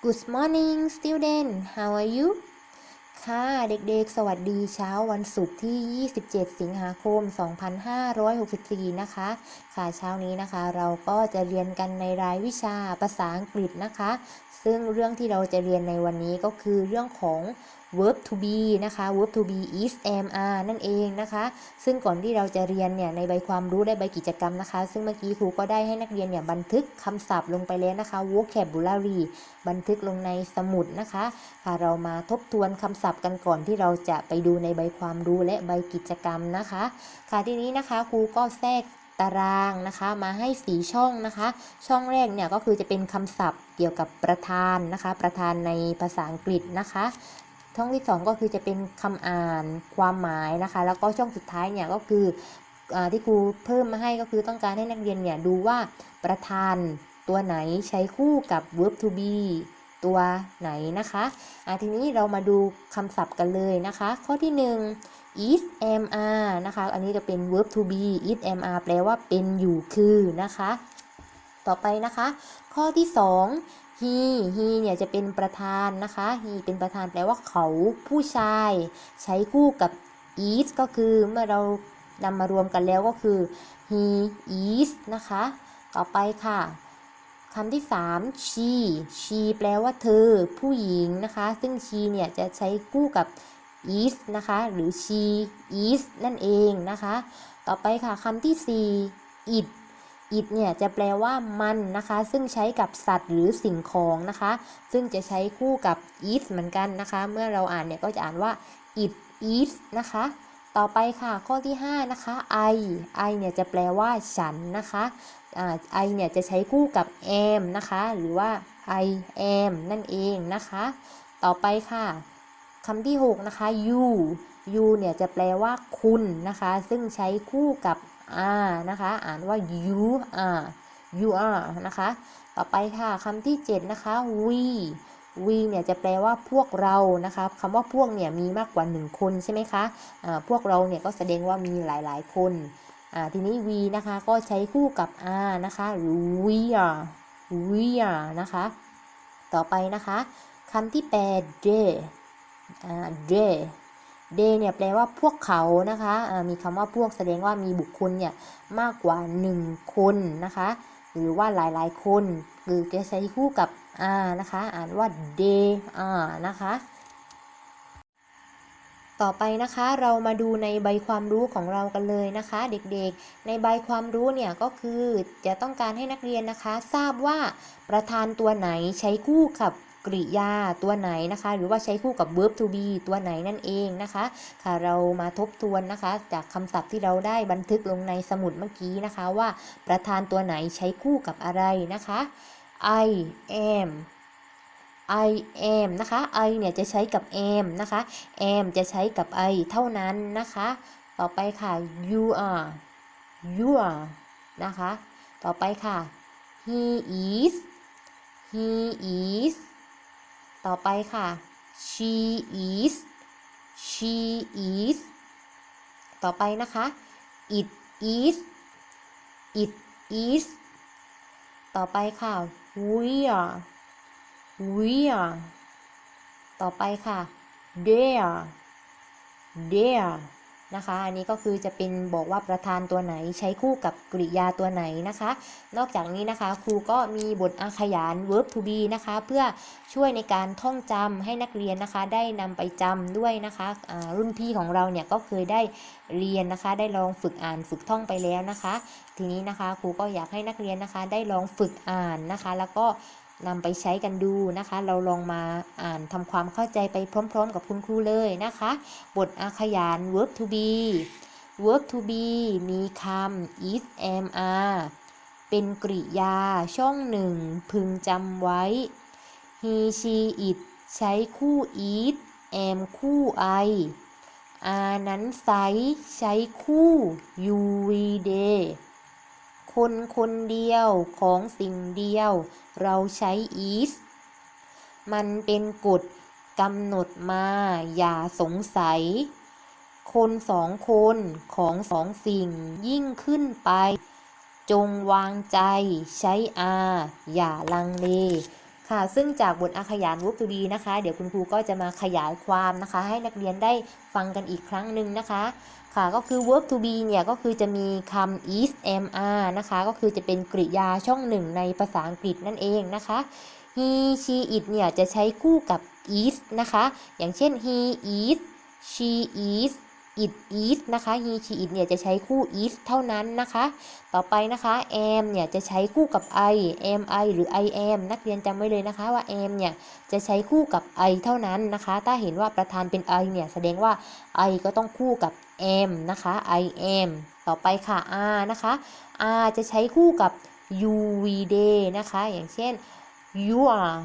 Good morning student how are you ค่ะ เด็กๆ สวัสดีเช้าวันศุกร์ที่ 27 สิงหาคม 2564 นะคะ ค่ะ เช้านี้นะคะ เราก็จะเรียนกันในรายวิชาภาษาอังกฤษนะคะ ซึ่งเรื่องที่เราจะเรียนในวันนี้ก็คือเรื่องของ verb to be นะคะ verb to be is am are นั่นเองนะคะ ซึ่งก่อนที่เราจะเรียนเนี่ยในใบความรู้และใบกิจกรรมนะคะ ซึ่งเมื่อกี้ครูก็ได้ให้นักเรียนเนี่ยบันทึกคำศัพท์ลงไปแล้วนะคะ vocabulary บันทึกลงในสมุดนะคะค่ะเรามาทบทวนคำศัพท์กันก่อนที่เราจะไปดูในใบความรู้และใบกิจกรรมนะคะ ค่ะทีนี้นะคะครูก็แทรกตารางนะคะมาให้สีช่องนะคะ ช่องแรกเนี่ยก็คือจะเป็นคำศัพท์เกี่ยวกับประธานนะคะ ประธานในภาษาอังกฤษนะคะ ช่องที่ 2 ก็คือจะเป็นคำอ่านความหมายนะคะ แล้วก็ช่องสุดท้ายเนี่ยก็คืออที่ครูเพิ่มมาให้ก็คือต้องการให้นักเรียนเนี่ยดูว่าประธานตัวไหนใช้คู่กับ verb to be ตัวไหนนะคะอะทีนี้เรามาดูคำศัพท์กันเลยนะคะ ข้อที่ 1 is am are นะคะ อันนี้จะเป็น verb to be is am are แปลว่าเป็นอยู่คือนะคะ ต่อไปนะคะ ข้อที่ 2 he he เนี่ยจะเป็นประธานนะคะ he เป็นประธานแปลว่าเขาผู้ชาย ใช้คู่กับ is ก็คือเมื่อเรานำมารวมกันแล้วก็คือ he is นะคะ ต่อไปค่ะคำที่ 3 she she แปลว่าเธอ ผู้หญิงนะคะ ซึ่ง she เนี่ยจะใช้คู่กับ is นะคะ หรือ she is นั่นเองนะคะ ต่อไปค่ะคำที่ 4 it it เนี่ยจะแปลว่ามันนะคะ ซึ่งใช้กับสัตว์หรือสิ่งของนะคะ ซึ่งจะใช้คู่กับ is เหมือนกันนะคะ เมื่อเราอ่านเนี่ยก็จะอ่านว่า it is นะคะ ต่อไปค่ะข้อที่ 5 นะคะ I I เนี่ยจะแปลว่าฉันนะคะอ่า I เนี่ยจะใช้คู่กับ am นะคะ หรือว่า I am นั่นเองนะคะ ต่อไปค่ะคำที่ 6 นะคะ you you เนี่ยจะแปลว่าคุณนะคะ ซึ่งใช้คู่กับ are นะคะ อ่านว่า you are you are นะคะ ต่อไปค่ะคำที่ 7 นะคะ we we เนี่ยจะแปลว่าพวกเรานะคะคำว่าพวกเนี่ยมีมากกว่า 1 คนใช่ไหมคะอ่าพวกเราเนี่ยก็แสดงว่ามีหลาย ๆ คนทีนี้ we นะคะก็ใช้คู่กับ are นะคะหรือ we are we are นะคะ ต่อไปนะคะคำที่8 they อ่า they they เนี่ยแปลว่าพวกเขานะคะมีคำว่าพวกแสดงว่ามีบุคคลเนี่ยมากกว่า 1 คนนะคะ หรือว่าหลายๆคนหรือจะใช้คู่กับ are นะคะ อ่านว่า they are นะคะ ต่อไปนะคะเรามาดูในใบความรู้ของเรากันเลยนะคะ เด็กๆ ในใบความรู้เนี่ยก็คือจะต้องการให้นักเรียนนะคะ ทราบว่าประธานตัวไหนใช้คู่กับ กริยาตัวไหนนะคะ หรือว่าใช้คู่กับ verb to be ตัวไหนนั่นเองนะคะค่ะเรามาทบทวนนะคะ จากคำศัพท์ที่เราได้บันทึกลงในสมุดเมื่อกี้นะคะ ว่าประธานตัวไหนใช้คู่กับอะไรนะคะ I am I am นะคะ I เนี่ยจะใช้กับ am นะคะ am จะใช้กับ I เท่านั้นนะคะ ต่อไปค่ะ you are you are นะคะ ต่อไปค่ะ he is he is ต่อไปค่ะ she is she is ต่อไปนะคะ it is it is ต่อไปค่ะ we are we are ต่อไปค่ะ there there นะคะ อันนี้ก็คือจะเป็นบอกว่าประธานตัวไหนใช้คู่กับกริยาตัวไหนนะคะ นอกจากนี้นะคะครูก็มีบทอาขยาน verb to be นะคะ เพื่อช่วยในการท่องจำให้นักเรียนนะคะ ได้นำไปจำด้วยนะคะอ่ารุ่นพี่ของเราเนี่ยก็เคยได้เรียนนะคะ ได้ลองฝึกอ่านฝึกท่องไปแล้วนะคะ ทีนี้นะคะครูก็อยากให้นักเรียนนะคะ ได้ลองฝึกอ่านนะคะ แล้วก็ นำไปใช้กันดูนะคะ เราลองมาอ่านทำความเข้าใจไปพร้อม ๆ กับคุณครูเลยนะคะ บทอาขยาน verb to be verb to be มีคำ is am are เป็นกริยาช่องหนึ่ง พึงจำไว้ he she it ใช้คู่ is am คู่ I อานั้นไซใช้คู่ you we they คนคนเดียวของสิ่งเดียว เราใช้ is มันเป็นกฎกำหนดมา อย่าสงสัย คนสองคนของสองสิ่งยิ่งขึ้นไป จงวางใจใช้ r อย่าลังเล ค่ะ ซึ่งจากบทอาขยาน verb to be นะคะ เดี๋ยวคุณครูก็จะมาขยายความนะคะ ให้นักเรียนได้ฟังกันอีกครั้งหนึ่งนะคะ ค่ะก็คือ verb to be เนี่ย ก็คือจะมีคำ is am are นะคะ ก็คือจะเป็นกริยาช่องหนึ่งในภาษาอังกฤษนั่นเองนะคะ he she it เนี่ย จะใช้คู่กับ is นะคะ อย่างเช่น he is she is it is นะคะ he she it เนี่ยจะใช้คู่ is เท่านั้นนะคะ ต่อไปนะคะ am เนี่ยจะใช้คู่กับ I am I หรือ I am นักเรียนจำไว้เลยนะคะว่า am เนี่ยจะใช้คู่กับ I เท่านั้นนะคะ ถ้าเห็นว่าประธานเป็น I เนี่ยแสดงว่า I ก็ต้องคู่กับ am นะคะ I am ต่อไปค่ะ are นะคะ are จะใช้คู่กับ you we they นะคะ อย่างเช่น you are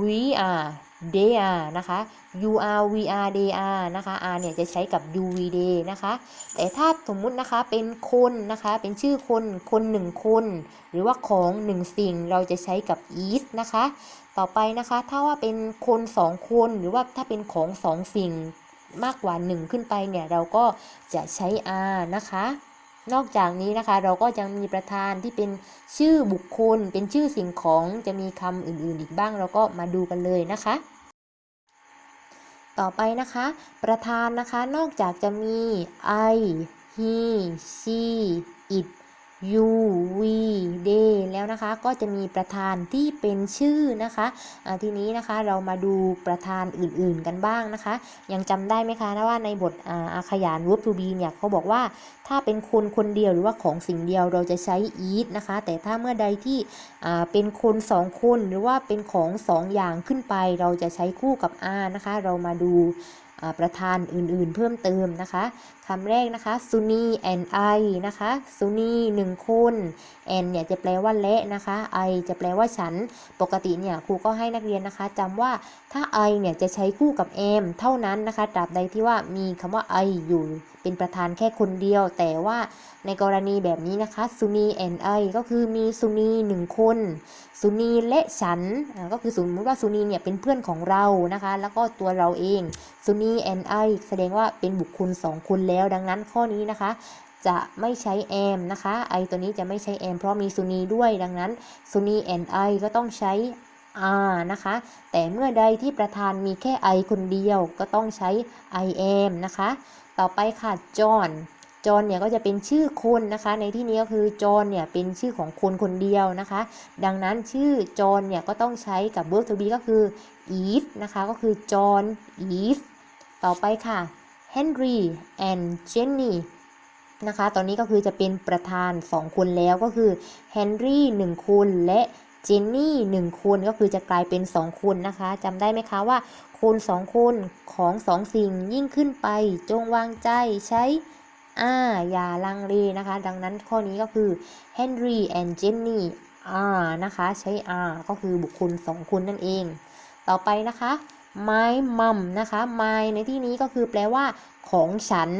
we are they are นะคะ you are we are they are นะคะ are เนี่ยจะใช้กับ you we they นะคะ แต่ถ้าสมมุตินะคะเป็นคนนะคะ เป็นชื่อคนคนหนึ่งคน หรือว่าของหนึ่งสิ่งเราจะใช้กับ is นะคะ ต่อไปนะคะ ถ้าว่าเป็นคนสองคนหรือว่าถ้าเป็นของสองสิ่งมากกว่าหนึ่งขึ้นไปเนี่ยเราก็จะใช้ are นะคะนอกจากนี้นะคะเราก็ยังมีประธานที่เป็นชื่อบุคคล เป็นชื่อสิ่งของจะมีคำอื่นๆอีกบ้าง เราก็มาดูกันเลยนะคะ ต่อไปนะคะ ประธานนะคะ นอกจากจะมี I he she it you we they แล้วนะคะ ก็จะมีประธานที่เป็นชื่อนะคะอ่าทีนี้นะคะเรามาดูประธานอื่นๆกันบ้างนะคะ ยังจำได้ไหมคะนะว่าในบทอาขยาน verb to be เนี่ยเขาบอกว่าถ้าเป็นคนคนเดียวหรือว่าของสิ่งเดียวเราจะใช้ is นะคะ แต่ถ้าเมื่อใดที่เป็นคนสองคนหรือว่าเป็นของสองอย่างขึ้นไป เราจะใช้คู่กับ are นะคะ เรามาดูประธานอื่นๆเพิ่มเติมนะคะคำแรกนะคะซุนี and I นะคะซุนีหนึ่งคน and เนี่ยจะแปลว่าและนะคะ I จะแปลว่าฉัน ปกติเนี่ยครูก็ให้นักเรียนนะคะจำว่าถ้า I เนี่ยจะใช้คู่กับ am เท่านั้นนะคะตราบใดที่ว่ามีคำว่า I ออยู่เป็นประธานแค่คนเดียว แต่ว่าในกรณีแบบนี้นะคะซุนี and I ก็คือมีซุนีหนึ่งคนซุนีและฉันก็คือสมมติว่าซุนีเนี่ยเป็นเพื่อนของเรานะคะ แล้วก็ตัวเราเองซุนี and I แสดงว่าเป็นบุคคลสองคนแล้วดังนั้นข้อนี้นะคะ จะไม่ใช้ am นะคะ I ตัวนี้จะไม่ใช้ am เพราะมีซุนีด้วยดังนั้นซุนี and I ก็ต้องใช้ r นะคะ แต่เมื่อใดที่ประธานมีแค่ I คนเดียวก็ต้องใช้ I am นะคะ ต่อไปค่ะ John John เนี่ยก็จะเป็นชื่อคนนะคะ ในที่นี้ก็คือ John เนี่ยเป็นชื่อของคนคนเดียวนะคะ ดังนั้นชื่อ John เนี่ยก็ต้องใช้กับ verb to be ก็คือ is นะคะ ก็คือ John is ต่อไปค่ะ Henry and Jenny นะคะ ตอนนี้ก็คือจะเป็นประธาน 2 คนแล้วก็คือ Henry 1 คนและเจนนี่หนึ่งคนก็คือจะกลายเป็น2คนนะคะจำได้ไหมคะว่าคนสองคนของสองสิ่งยิ่งขึ้นไป จงวางใจใช้อ่าอย่าลังเลนะคะ ดังนั้นข้อนี้ก็คือ Henry and Jenny are นะคะ ใช้ are ก็คือบุคคล2คนนั่นเอง ต่อไปนะคะ my mom นะคะ my ในที่นี้ก็คือแปลว่าของฉัน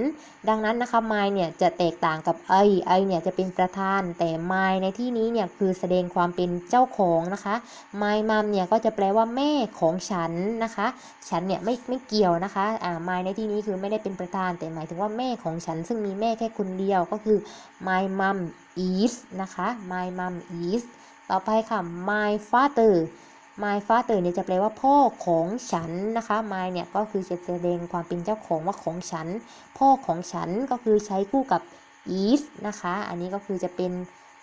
ดังนั้นนะคะ my เนี่ยจะแตกต่างกับ I I เนี่ยจะเป็นประธาน แต่ my ในที่นี้เนี่ยคือแสดงความเป็นเจ้าของนะคะ my mom เนี่ยก็จะแปลว่าแม่ของฉันนะคะ ฉันเนี่ยไม่ไม่เกี่ยวนะคะอ่า my ในที่นี้คือไม่ได้เป็นประธาน แต่หมายถึงว่าแม่ของฉัน ซึ่งมีแม่แค่คนเดียวก็คือ my mom is นะคะ my mom is ต่อไปค่ะ my father my father เนี่ยจะแปลว่าพ่อของฉันนะคะ my เนี่ยก็คือจะแสดงความเป็นเจ้าของว่าของฉัน พ่อของฉันก็คือใช้คู่กับ is นะคะ อันนี้ก็คือจะเป็น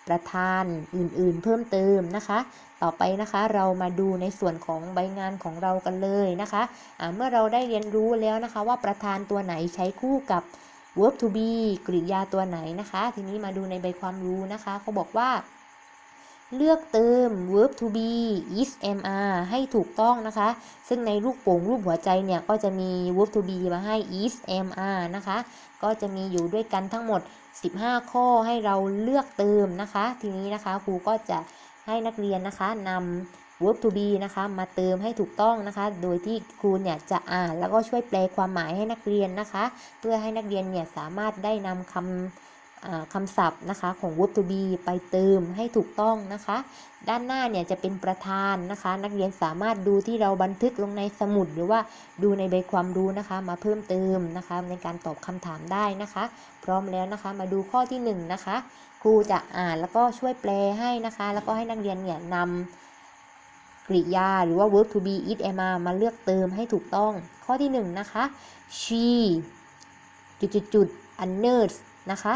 ประธานอื่นๆ เพิ่มเติมนะคะ ต่อไปนะคะเรามาดูในส่วนของใบงานของเรากันเลยนะคะะเมื่อเราได้เรียนรู้แล้วนะคะว่าประธานตัวไหนใช้คู่กับ verb to be กริยาตัวไหนนะคะ ทีนี้มาดูในใบความรู้นะคะเขาบอกว่า เลือกเติม verb to be is mr ให้ถูกต้องนะคะ ซึ่งในรูปโป่งรูปหัวใจเนี่ย ก็จะมี verb to be มาให้ is mr นะคะ ก็จะมีอยู่ด้วยกันทั้งหมด 15 ข้อให้เราเลือกเติมนะคะ ทีนี้นะคะครูก็จะให้นักเรียนนะคะนำ verb to be นะคะมาเติมให้ถูกต้องนะคะ โดยที่ครูเนี่ยจะอ่านแล้วก็ช่วยแปลความหมายให้นักเรียนนะคะ เพื่อให้นักเรียนเนี่ยสามารถได้นำคำ คำศัพท์นะคะของ verb to be ไปเติมให้ถูกต้องนะคะ ด้านหน้าเนี่ยจะเป็นประธานนะคะ นักเรียนสามารถดูที่เราบันทึกลงในสมุด หรือว่าดูในใบความรู้นะคะ มาเพิ่มเติมนะคะ ในการตอบคำถามได้นะคะ พร้อมแล้วนะคะมาดูข้อที่1นงนะคะครูจะอ่านแล้วก็ช่วยแปลให้นะคะ แล้วก็ให้นักเรียนเนี่ยนำกริยาหรือว่า verb to be is am มาเลือกเติมให้ถูกต้อง ข้อที่หนึ่งนะคะ she จุดจุดจุด others นะคะ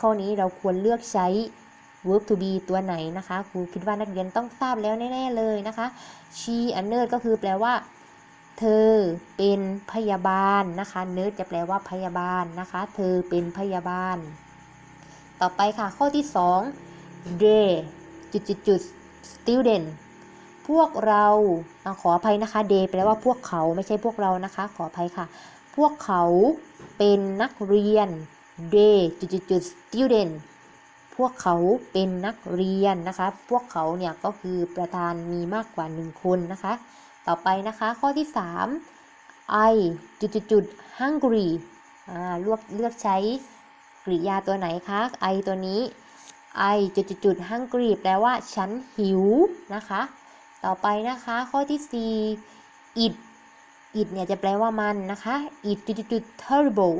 ข้อนี้เราควรเลือกใช้ verb to be ตัวไหนนะคะครูคิดว่านักเรียนต้องทราบแล้วแน่ ๆ เลยนะคะ she others ก็คือแปลว่า เธอเป็นพยาบาลนะคะ nurse จะแปลว่าพยาบาลนะคะ เธอเป็นพยาบาล ต่อไปค่ะข้อที่ 2 they จุดจุดจุด student พวกเราขออภัยนะคะ they แปลว่าพวกเขาไม่ใช่พวกเรานะคะ ขออภัยค่ะ พวกเขาเป็นนักเรียน they จุดจุดจุด student พวกเขาเป็นนักเรียนนะคะ พวกเขาเนี่ยก็คือประธานมีมากกว่าหนึ่งคนนะคะ ต่อไปนะคะข้อที่ 3 I จุดจุดจุด hungry อ่าเลือกเลือกใช้กริยาตัวไหนคะ I ตัวนี้ I จุดจุดจุด hungry แปลว่าฉันหิวนะคะ ต่อไปนะคะข้อที่ 4 it it เนี่ยจะแปลว่ามันนะคะ it จุดจุดจุด terrible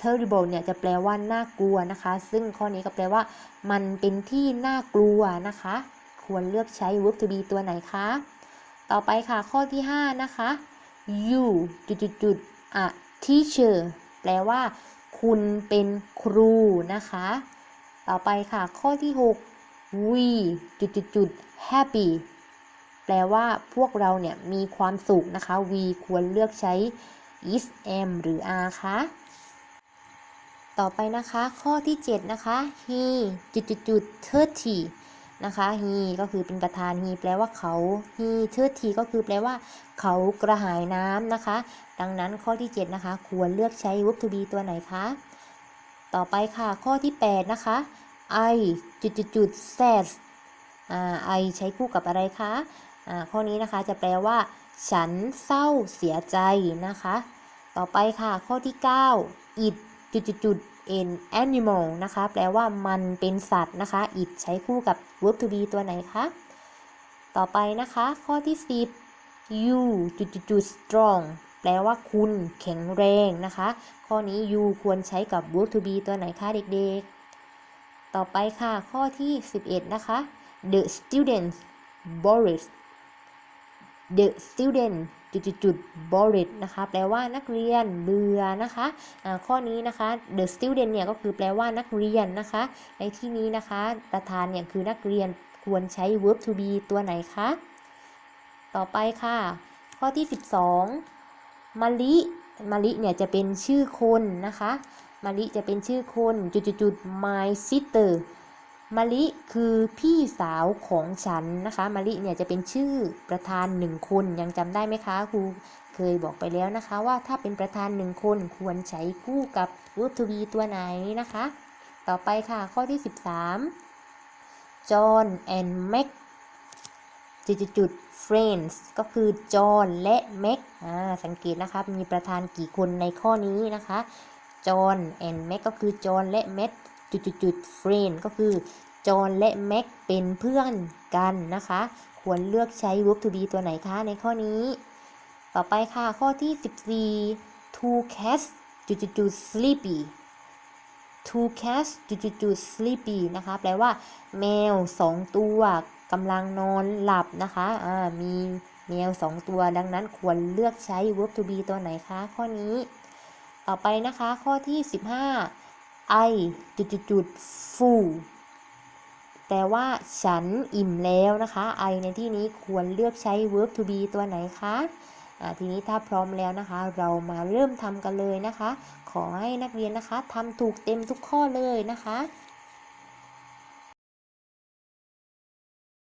terrible เนี่ยจะแปลว่าน่ากลัวนะคะ ซึ่งข้อนี้ก็แปลว่า มันเป็นที่น่ากลัวนะคะ ควรเลือกใช้ verb to be ตัวไหนคะ ต่อไปค่ะข้อที่ 5 นะคะ you จุดจุดจุด a teacher แปลว่า คุณเป็นครูนะคะ ต่อไปค่ะข้อที่ 6 we จุดจุดจุด happy แปลว่าพวกเราเนี่ยมีความสุขนะคะ we ควรเลือกใช้ is am หรือ are คะ ต่อไปนะคะข้อที่ 7 นะคะ he จุดจุดจุด thirty นะคะ he ก็คือเป็นประธาน he แปลว่าเขา he thirty ก็คือแปลว่า เขากระหายน้ำนะคะ ดังนั้นข้อที่ 7 นะคะ ควรเลือกใช้ verb to be ตัวไหนคะ ต่อไปค่ะข้อที่ 8 นะคะ I จุดจุดจุด sad อ่า I ใช้คู่กับอะไรคะอ่าข้อนี้นะคะจะแปลว่า ฉันเศร้าเสียใจนะคะ ต่อไปค่ะข้อที่ 9 it จุดจุดจุด an animal นะคะ แปลว่ามันเป็นสัตว์นะคะ it ใช้คู่กับ verb to be ตัวไหนคะ ต่อไปนะคะ ข้อที่ 10 you จุดจุดจุด strong แปลว่าคุณแข็งแรงนะคะ ข้อนี้ you ควรใช้กับ verb to be ตัวไหนคะเด็กๆ ต่อไปค่ะ ข้อที่ 11 นะคะ the students bored the student จุดจุดจุด bored นะคะแปลว่านักเรียนเบื่อนะคะอ่าข้อนี้นะคะ the student เนี่ยก็คือแปลว่านักเรียนนะคะ ในที่นี้นะคะประธานเนี่ยคือนักเรียนควรใช้ verb to be ตัวไหนคะต่อไปค่ะ ข้อที่ 12มะลิมะลิเนี่ยจะเป็นชื่อคนนะคะมะลิจะเป็นชื่อคนจุดจุดจุด my sister มะลิคือพี่สาวของฉันนะคะมะลิเนี่ยจะเป็นชื่อประธานหนึ่งคนยังจำได้ไหมคะครูเคยบอกไปแล้วนะคะ ว่าถ้าเป็นประธานหนึ่งคนควรใช้คู่กับ verb to be ตัวไหนนะคะ ต่อไปค่ะข้อที่ 13 John and Meg จุดจุดจุด friends ก็คือ John และ Meg อ่าสังเกตนะคะมีประธานกี่คนในข้อนี้นะคะ John and Meg ก็คือ John และ Meg จุดจุดจุด friend ก็คือ John และ Meg เป็นเพื่อนกันนะคะ ควรเลือกใช้ verb to be ตัวไหนคะในข้อนี้ ต่อไปค่ะข้อที่ 14 to cats จุดจุดจุด sleepy to cats จุดจุดจุด sleepy นะคะ แปลว่า แมวสองตัวกำลังนอนหลับนะคะอ่ามีแมวสองตัวดังนั้นควรเลือกใช้ verb to be ตัวไหนคะ ข้อนี้ ต่อไปนะคะข้อที่ 15 I จุดจุดจุด full แปลว่าฉันอิ่มแล้วนะคะ I ในที่นี้ควรเลือกใช้ verb to be ตัวไหนคะทีนี้ถ้าพร้อมแล้วนะคะ เรามาเริ่มทำกันเลยนะคะ ขอให้นักเรียนนะคะทำถูกเต็มทุกข้อเลยนะคะ